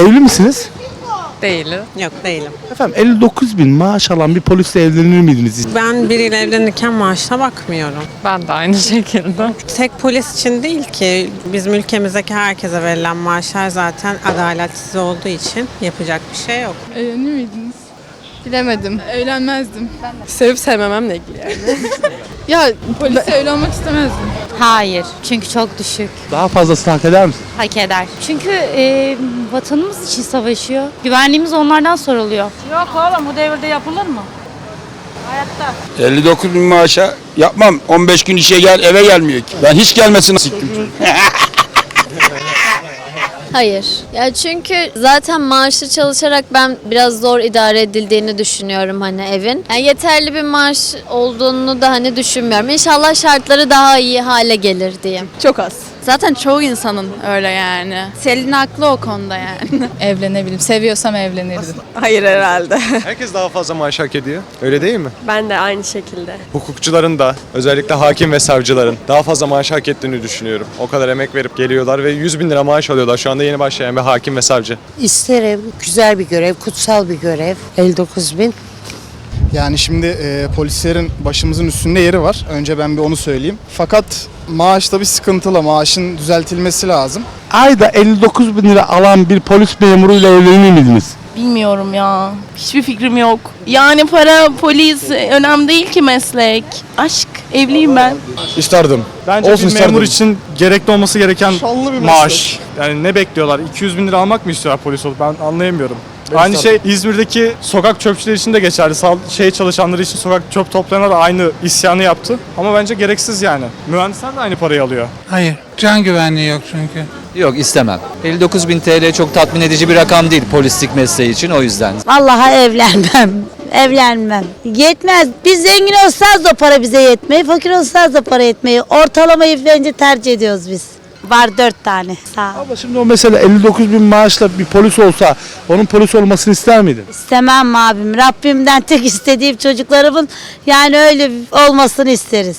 evli misiniz? Değilim. Yok değilim. Efendim 59 bin maaş alan bir polisle evlenir miydiniz? Ben biriyle evlenirken maaşına bakmıyorum. Ben de aynı şekilde. Tek polis için değil ki bizim ülkemizdeki herkese verilen maaşlar zaten adaletsiz olduğu için yapacak bir şey yok. Evlenir miydiniz? Bilemedim. Evlenmezdim. Sevip sevmememle ilgili yani. Ya polise evli olmak istemezdim. Hayır. Çünkü çok düşük. Daha fazlasını hak eder misiniz? Hak eder. Çünkü e, vatanımız için savaşıyor. Güvenliğimiz onlardan soruluyor. Yok oğlum bu devirde yapılır mı? 59 bin maaşa yapmam. 15 gün işe gel eve gelmiyor ki. Ben hiç gelmesini siktim. Hayır. Ya çünkü zaten maaşlı çalışarak ben biraz zor idare edildiğini düşünüyorum hani evin. Yani yeterli bir maaş olduğunu da hani düşünmüyorum. İnşallah şartları daha iyi hale gelir diyeyim. Çok az. Zaten çoğu insanın öyle yani. Selin haklı o konuda yani. Evlenebilirim. Seviyorsam evlenirdim. Hayır herhalde. Herkes daha fazla maaş hak ediyor. Öyle değil mi? Ben de aynı şekilde. Hukukçuların da özellikle hakim ve savcıların daha fazla maaş hak ettiğini düşünüyorum. O kadar emek verip geliyorlar ve 100 bin lira maaş alıyorlar. Şu anda yeni başlayan bir hakim ve savcı. İsterim. Güzel bir görev, kutsal bir görev. 59 bin. Yani şimdi e, polislerin başımızın üstünde yeri var. Önce ben bir onu söyleyeyim. Fakat maaş tabii sıkıntılı. Maaşın düzeltilmesi lazım. Ayda 59 bin lira alan bir polis memuruyla evlenir miydiniz? Bilmiyorum ya. Hiçbir fikrim yok. Yani para, polis önemli değil ki meslek. Aşk. Evliyim ben. İsterdim. Bence Olsun bir memur isterdim. için gerekli olması gereken Şanlı bir maaş. Yani ne bekliyorlar? 200 bin lira almak mı istiyorlar polis olup? Ben anlayamıyorum. Aynı şey İzmir'deki sokak çöpçüleri için de geçerli. Sağ, şey çalışanları için sokak çöp toplayanlar da aynı isyanı yaptı. Ama bence gereksiz yani. Mühendisler de aynı parayı alıyor. Hayır. Can güvenliği yok çünkü. Yok istemem. 59 bin TL çok tatmin edici bir rakam değil polislik mesleği için o yüzden. Vallahi evlenmem. Evlenmem. Yetmez. Biz zengin olsak da para bize yetmeyi, fakir olsak da para yetmeyi. Ortalamayı bence tercih ediyoruz biz. Var dört tane. Sağ ol. Ama şimdi o mesela 59 bin maaşla bir polis olsa onun polis olmasını ister miydin? İstemem abim. Rabbimden tek istediğim çocuklarımın yani öyle olmasını isteriz.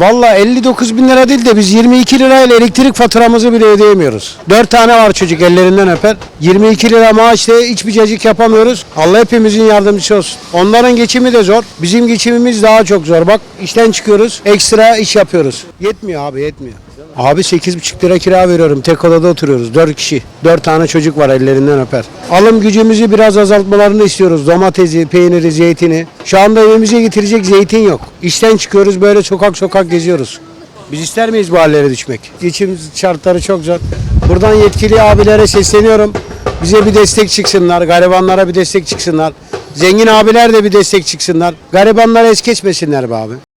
Valla 59 bin lira değil de biz 22 lirayla elektrik faturamızı bile ödeyemiyoruz. 4 tane var çocuk ellerinden öper. 22 lira maaşla hiçbir cacık yapamıyoruz. Allah hepimizin yardımcısı olsun. Onların geçimi de zor. Bizim geçimimiz daha çok zor. Bak işten çıkıyoruz. Ekstra iş yapıyoruz. Yetmiyor abi yetmiyor. Abi 8,5 lira kira veriyorum. Tek odada oturuyoruz. 4 kişi. 4 tane çocuk var ellerinden öper. Alım gücümüzü biraz azaltmalarını istiyoruz. Domatesi, peyniri, zeytini. Şu anda evimize getirecek zeytin yok. İşten çıkıyoruz böyle sokak sokak geziyoruz. Biz ister miyiz bu hallere düşmek? Geçim şartları çok zor. Buradan yetkili abilere sesleniyorum. Bize bir destek çıksınlar. Garibanlara bir destek çıksınlar. Zengin abiler de bir destek çıksınlar. Garibanlara es geçmesinler be abi.